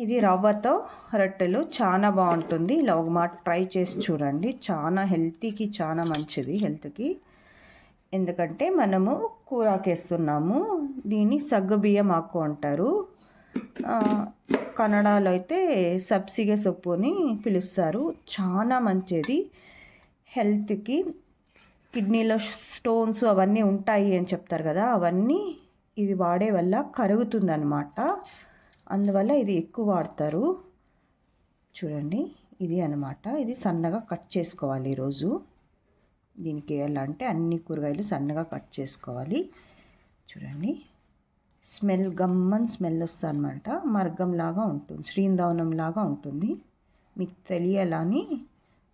ఇది రవ్వతో రొట్టెలు. చాలా బాగుంటుంది. ఇలా ఒక మాట ట్రై చేసి చూడండి. చాలా హెల్తీకి చాలా మంచిది హెల్త్కి. ఎందుకంటే మనము కూరాకేస్తున్నాము. దీన్ని సగ్గుబియ్యం ఆకు అంటారు. కన్నడలో అయితే సబ్సిగే సొప్పు అని పిలుస్తారు. చాలా మంచిది హెల్త్కి. కిడ్నీలో స్టోన్స్ అవన్నీ ఉంటాయి అని చెప్తారు కదా అవన్నీ ఇది వాడే వల్ల కరుగుతుందన్నమాట. అందువల్ల ఇది ఎక్కువ వాడతారు. చూడండి ఇది అన్నమాట. ఇది సన్నగా కట్ చేసుకోవాలి ఈరోజు. దీనికి ఎలా అంటే అన్ని కూరగాయలు సన్నగా కట్ చేసుకోవాలి. చూడండి స్మెల్ గమ్మన్ స్మెల్ వస్తుంది అనమాట మర్గంలాగా ఉంటుంది శ్రీందవనం లాగా ఉంటుంది. మీకు తెలియాలని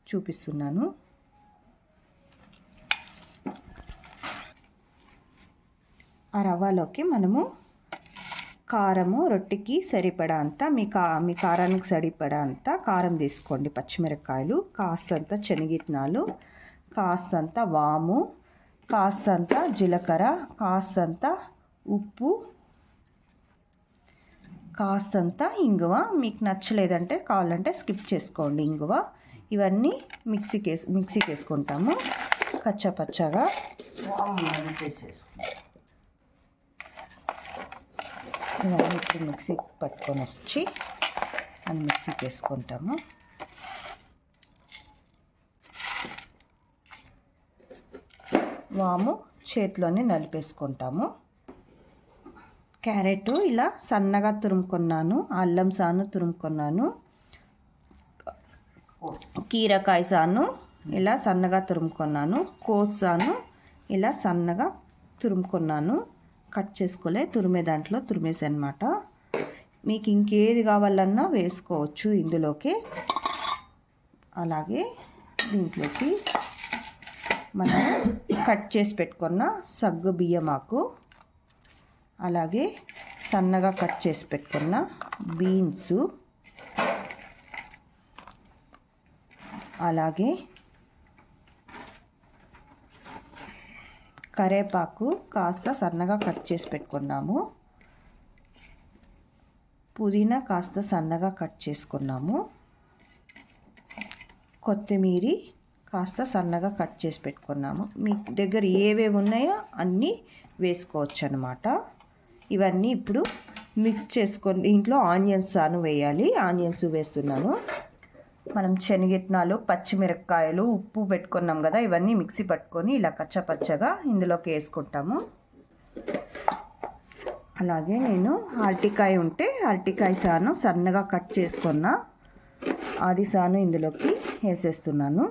చూపిస్తున్నాను. ఆ రవ్వలోకి మనము కారము రొట్టెకి సరిపడా అంత మీ కా మీ కారానికి సరిపడా అంత కారం తీసుకోండి. పచ్చిమిరపకాయలు కాస్తంత శనగిత్తనాలు కాస్తంత వాము కాస్తంత జీలకర్ర కాస్తంత ఉప్పు కాస్తంత ఇంగువ. మీకు నచ్చలేదంటే కావాలంటే స్కిప్ చేసుకోండి ఇంగువ. ఇవన్నీ మిక్సీకి వేసి మిక్సీకి వేసుకుంటాము కచ్చపచ్చగా నేను ఇప్పుడు మిక్సీకి పట్టుకొని వచ్చి అని మిక్సీకి వేసుకుంటాము వాము చేతిలోనే నలిపేసుకుంటాము. క్యారెట్ ఇలా సన్నగా తురుముకున్నాను అల్లం సాను తురుముకున్నాను కీరకాయ సాను ఇలా సన్నగా తురుముకున్నాను కోసాను ఇలా సన్నగా తురుముకున్నాను. కట్ చేసుకోలే తురిమే దాంట్లో తురిమేసనమాట మీకు ఇంకేది కావాలన్నా వేసుకోవచ్చు ఇందులోకి. అలాగే దీంట్లోకి మనం కట్ చేసి పెట్టుకున్న సగ్గు బియ్యం ఆకు అలాగే సన్నగా కట్ చేసి పెట్టుకున్న బీన్స్ అలాగే కరేపాకు కాస్త సన్నగా కట్ చేసి పెట్టుకున్నాము. పుదీనా కాస్త సన్నగా కట్ చేసుకున్నాము. కొత్తిమీరి కాస్త సన్నగా కట్ చేసి పెట్టుకున్నాము. మీ దగ్గర ఏవేవి ఉన్నాయో అన్నీ వేసుకోవచ్చు అనమాట ఇవన్నీ ఇప్పుడు మిక్స్ చేసుకొని దీంట్లో ఆనియన్స్ అను వేయాలి. ఆనియన్స్ వేస్తున్నాను. మనం శనగిత్తనాలు పచ్చిమిరపకాయలు ఉప్పు పెట్టుకున్నాం కదా ఇవన్నీ మిక్సీ పట్టుకొని ఇలా కచ్చపచ్చగా ఇందులోకి వేసుకుంటాము. అలాగే నేను అరటికాయ ఉంటే అరటికాయ సాను సన్నగా కట్ చేసుకున్న అది సాను ఇందులోకి వేసేస్తున్నాను.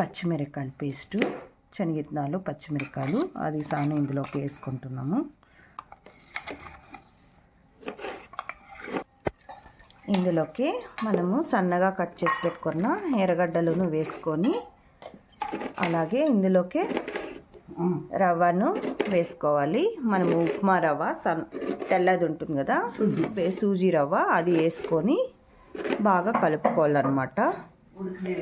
పచ్చిమిరపకాయల పేస్టు. శనగిత్తనాలు పచ్చిమిరపకాయలు అది సాను ఇందులోకి వేసుకుంటున్నాము. ఇందులోకి మనము సన్నగా కట్ చేసి పెట్టుకున్న ఎర్రగడ్డలను వేసుకొని అలాగే ఇందులోకి రవ్వను వేసుకోవాలి. మనము ఉప్మా రవ్వ సన్ తెల్లది ఉంటుంది కదా? సూజీ. సూజీ రవ్వ అది వేసుకొని బాగా కలుపుకోవాలన్నమాట.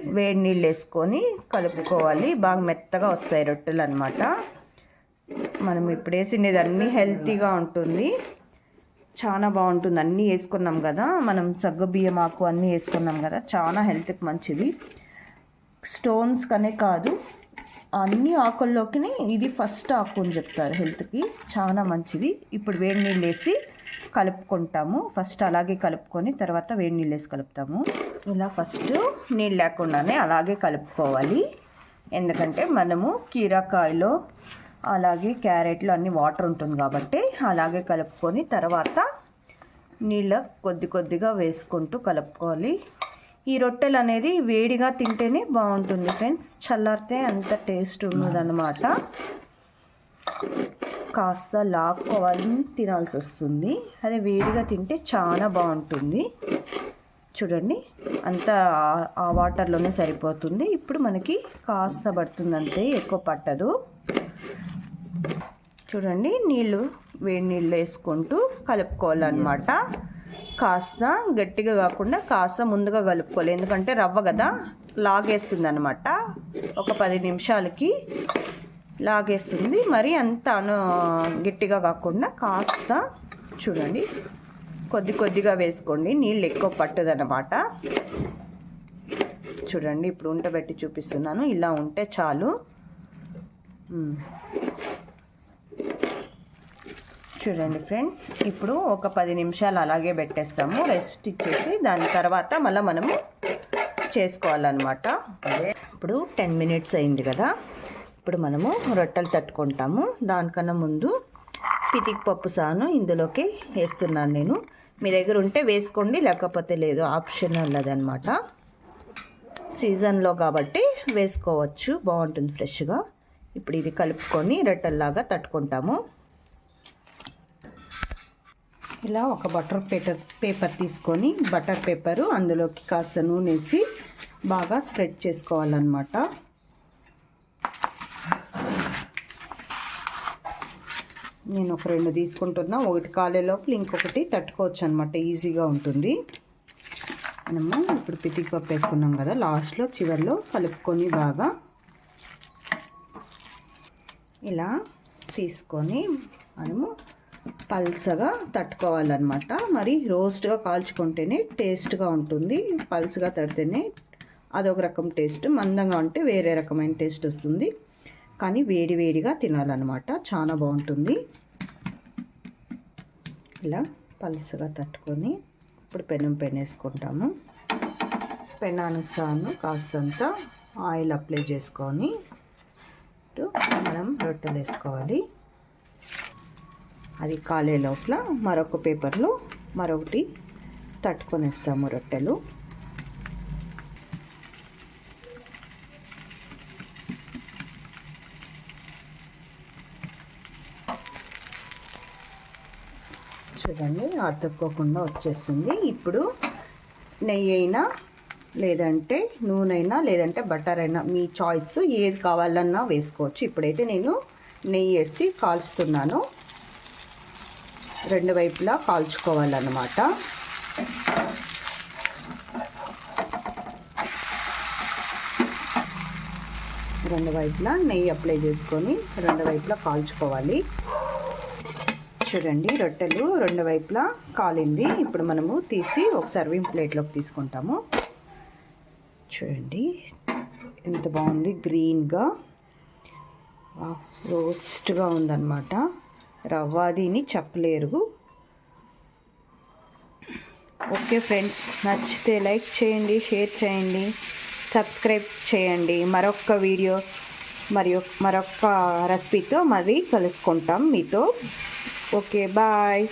వేడి నీళ్ళు వేసుకొని కలుపుకోవాలి. బాగా మెత్తగా వస్తాయి రొట్టెలు అనమాట మనం ఇప్పుడు వేసినది అన్నీ హెల్తీగా ఉంటుంది. చాలా బాగుంటుంది. అన్నీ వేసుకున్నాం కదా. మనం సగ్గు బియ్యం ఆకు అన్నీ వేసుకున్నాం కదా. చాలా హెల్త్కి మంచిది. స్టోన్స్ కనే కాదు. అన్ని ఆకుల్లోకి ఇది ఫస్ట్ ఆకు అని చెప్తారు హెల్త్కి. చాలా మంచిది. ఇప్పుడు వేడి నీళ్ళు వేసి కలుపుకుంటాము. ఫస్ట్ అలాగే కలుపుకొని తర్వాత వేడి నీళ్ళు వేసి కలుపుతాము. ఇలా ఫస్ట్ నీళ్ళు లేకుండానే అలాగే కలుపుకోవాలి. ఎందుకంటే మనము కీరాకాయలో అలాగే క్యారెట్లో అన్ని వాటర్ ఉంటుంది కాబట్టి అలాగే కలుపుకొని తర్వాత నీళ్ళ కొద్ది కొద్దిగా వేసుకుంటూ కలుపుకోవాలి. ఈ రొట్టెలు అనేది వేడిగా తింటేనే బాగుంటుంది ఫ్రెండ్స్. చల్లారితే అంత టేస్ట్ ఉన్నదన్నమాట కాస్త లాక్కోవాలి తినాల్సి వస్తుంది అదే వేడిగా తింటే చాలా బాగుంటుంది. చూడండి అంతా ఆ- వాటర్లోనే సరిపోతుంది. ఇప్పుడు మనకి కాస్త పడుతుంది అంతే ఎక్కువ పట్టదు. చూడండి నీళ్ళు వేడి నీళ్ళు వేసుకుంటూ కలుపుకోవాలన్నమాట. కాస్త గట్టిగా కాకుండా కాస్త ముందుగా కలుపుకోవాలి. ఎందుకంటే రవ్వ కదా లాగేస్తుంది అనమాట ఒక పది నిమిషాలకి లాగేస్తుంది. మరి అంత అను గట్టిగా కాకుండా కాస్త చూడండి. కొద్ది కొద్దిగా వేసుకోండి. నీళ్ళు ఎక్కువ పట్టదనమాట చూడండి ఇప్పుడు ఉంటబెట్టి చూపిస్తున్నాను. ఇలా ఉంటే చాలు. చూడండి ఫ్రెండ్స్ ఇప్పుడు ఒక పది నిమిషాలు అలాగే పెట్టేస్తాము. రెస్ట్ ఇచ్చేసి దాని తర్వాత మళ్ళీ మనము చేసుకోవాలన్నమాట. అదే ఇప్పుడు టెన్ మినిట్స్ అయింది కదా. ఇప్పుడు మనము రొట్టెలు తట్టుకుంటాము. దానికన్నా ముందు పితికి పప్పు సాను ఇందులోకి వేస్తున్నాను నేను. మీ దగ్గర ఉంటే వేసుకోండి లేకపోతే లేదు ఆప్షనల్ అదనమాట సీజన్లో కాబట్టి వేసుకోవచ్చు బాగుంటుంది ఫ్రెష్గా. ఇప్పుడు ఇది కలుపుకొని రొట్టెల్లాగా తట్టుకుంటాము. ఇలా ఒక బటర్ పేపర్ పేపర్ తీసుకొని బటర్ పేపరు అందులోకి కాస్త నూనె వేసి బాగా స్ప్రెడ్ చేసుకోవాలన్నమాట. నేను ఒక రెండు తీసుకుంటున్నా. ఒకటి కాలే లోపల ఇంకొకటి తట్టుకోవచ్చు అనమాట ఈజీగా ఉంటుంది. మనము ఇప్పుడు పితికి పప్పు వేసుకున్నాం కదా. లాస్ట్లో చివరిలో కలుపుకొని బాగా ఇలా తీసుకొని మనము పల్సగా తట్టుకోవాలన్నమాట. మరి రోస్ట్గా కాల్చుకుంటేనే టేస్ట్గా ఉంటుంది. పల్స్గా తడితేనే అదొక రకం టేస్ట్. మందంగా ఉంటే వేరే రకమైన టేస్ట్ వస్తుంది. కానీ వేడి వేడిగా తినాలన్నమాట. చాలా బాగుంటుంది. ఇలా పలుసుగా తట్టుకొని ఇప్పుడు పెనం పెనేసుకుంటాము. పెనానికి సాను కాస్తంత ఆయిల్ అప్లై చేసుకొని ఇటు మనం రొట్టెలు వేసుకోవాలి. అది కాలే లోపల మరొక పేపర్లో మరొకటి తట్టుకొని వేస్తాము రొట్టెలు. చూడండి అతుక్కోకుండా వచ్చేస్తుంది. ఇప్పుడు నెయ్యి అయినా లేదంటే నూనె అయినా లేదంటే బటర్ అయినా మీ చాయిస్ ఏది కావాలన్నా వేసుకోవచ్చు. ఇప్పుడైతే నేను నెయ్యి వేసి కాల్చుతున్నాను. రెండు వైపులా కాల్చుకోవాలన్నమాట. రెండు వైపులా నెయ్యి అప్లై చేసుకొని రెండు వైపులా కాల్చుకోవాలి. చూడండి రొట్టెలు రెండు వైపులా కాలింది. ఇప్పుడు మనము తీసి ఒక సర్వింగ్ ప్లేట్లోకి తీసుకుంటాము. చూడండి ఎంత బాగుంది గ్రీన్గా రోస్ట్గా ఉందన్నమాట. రవ్వాదిని చెప్పలేరు. ఓకే ఫ్రెండ్స్ నచ్చితే లైక్ చేయండి షేర్ చేయండి సబ్స్క్రైబ్ చేయండి. మరొక వీడియో మరియు మరొక రెసిపీతో మరి కలుసుకుంటాం. మీతో ఓకే బాయ్